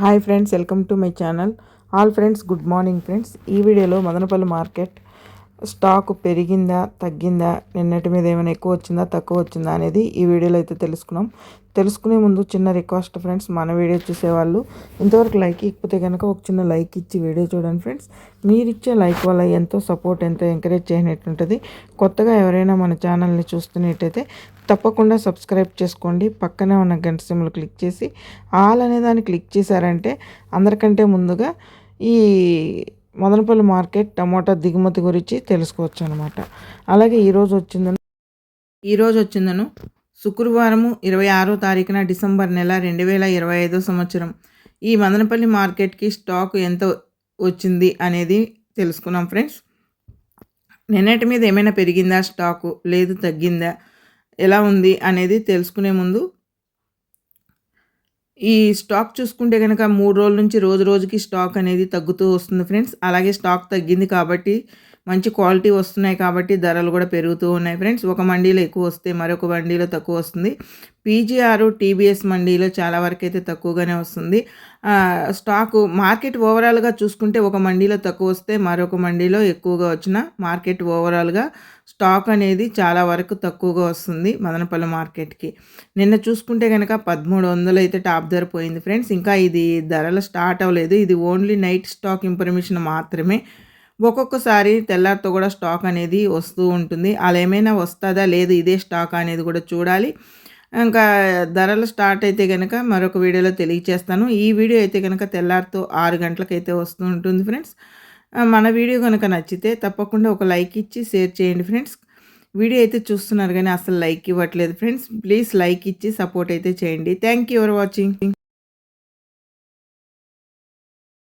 Hi friends welcome to my channel. All friends good morning friends. ఈ వీడియోలో Madanapalle market stock పెరిగిందా తగ్గిందా నిన్నటి మీద ఏమైనా ఎక్కువ వచ్చిందా తక్కువ వచ్చిందా అనేది ఈ వీడియోలో అయితే తెలుసుకున్నాం. తెలుసుకునే ముందు చిన్న రిక్వెస్ట్ ఫ్రెండ్స్ మన వీడియో చూసేవాళ్ళు ఇంతవరకు లైక్ ఇకపోతే కనుక ఒక చిన్న లైక్ ఇచ్చి వీడియో చూడండి ఫ్రెండ్స్. మీరు ఇచ్చే లైక్ వల్ల ఎంతో సపోర్ట్ ఎంతో ఎంకరేజ్ చేయనట్టుంటుంది. కొత్తగా ఎవరైనా మన ఛానల్ని చూస్తున్నట్టయితే తప్పకుండా సబ్స్క్రైబ్ చేసుకోండి. పక్కనే ఉన్న గంట సిమ్లు క్లిక్ చేసి ఆల్ అనే దాన్ని క్లిక్ చేశారంటే అందరికంటే ముందుగా ఈ మదనపల్లి మార్కెట్ టమోటా దిగుమతి గురించి తెలుసుకోవచ్చు అనమాట అలాగే ఈరోజు వచ్చిందను ఈరోజు వచ్చిందను శుక్రవారము ఇరవై ఆరో తారీఖున డిసెంబర్ నెల రెండు వేల ఇరవై ఐదో సంవత్సరం. ఈ మదనపల్లి మార్కెట్కి స్టాక్ ఎంత వచ్చింది అనేది తెలుసుకున్నాం ఫ్రెండ్స్. నిన్నటి మీద ఏమైనా పెరిగిందా స్టాకు? లేదు తగ్గిందా? ఎలా ఉంది అనేది తెలుసుకునే ముందు ఈ స్టాక్ చూసుకుంటే కనుక మూడు రోజుల నుంచి రోజు రోజుకి స్టాక్ అనేది తగ్గుతూ వస్తుంది ఫ్రెండ్స్. అలాగే స్టాక్ తగ్గింది కాబట్టి మంచి క్వాలిటీ వస్తున్నాయి కాబట్టి ధరలు కూడా పెరుగుతూ ఉన్నాయి. ఫ్రెండ్స్ ఒక మండీలో ఎక్కువ వస్తే మరొక మండీలో తక్కువ వస్తుంది. పీజీఆర్ టీబీఎస్ మండీలో చాలా వరకు అయితే తక్కువగానే వస్తుంది. స్టాకు మార్కెట్ ఓవరాల్గా చూసుకుంటే ఒక మండీలో తక్కువ వస్తే మరొక మండీలో ఎక్కువగా వచ్చిన మార్కెట్ ఓవరాల్గా స్టాక్ అనేది చాలా వరకు తక్కువగా వస్తుంది మదనపల్లి మార్కెట్కి. నిన్న చూసుకుంటే కనుక పదమూడు వందలు అయితే టాప్ ధర పోయింది. ఫ్రెండ్స్ ఇంకా ఇది ధరలు స్టార్ట్ అవ్వలేదు. ఇది ఓన్లీ నైట్ స్టాక్ ఇన్ఫర్మేషన్ మాత్రమే. ఒక్కొక్కసారి తెల్లారితో కూడా స్టాక్ అనేది వస్తూ ఉంటుంది. అలా ఏమైనా వస్తుందా? లేదు ఇదే స్టాక్ అనేది కూడా చూడాలి. ఇంకా ధరలు స్టార్ట్ అయితే కనుక మరొక వీడియోలో తెలియచేస్తాను. ఈ వీడియో అయితే కనుక తెల్లారితో ఆరు గంటలకైతే వస్తూ ఉంటుంది ఫ్రెండ్స్. మన వీడియో కనుక నచ్చితే తప్పకుండా ఒక లైక్ ఇచ్చి షేర్ చేయండి ఫ్రెండ్స్. వీడియో అయితే చూస్తున్నారు కానీ అసలు లైక్ ఇవ్వట్లేదు ఫ్రెండ్స్. ప్లీజ్ లైక్ ఇచ్చి సపోర్ట్ అయితే చేయండి. Thank you for watching.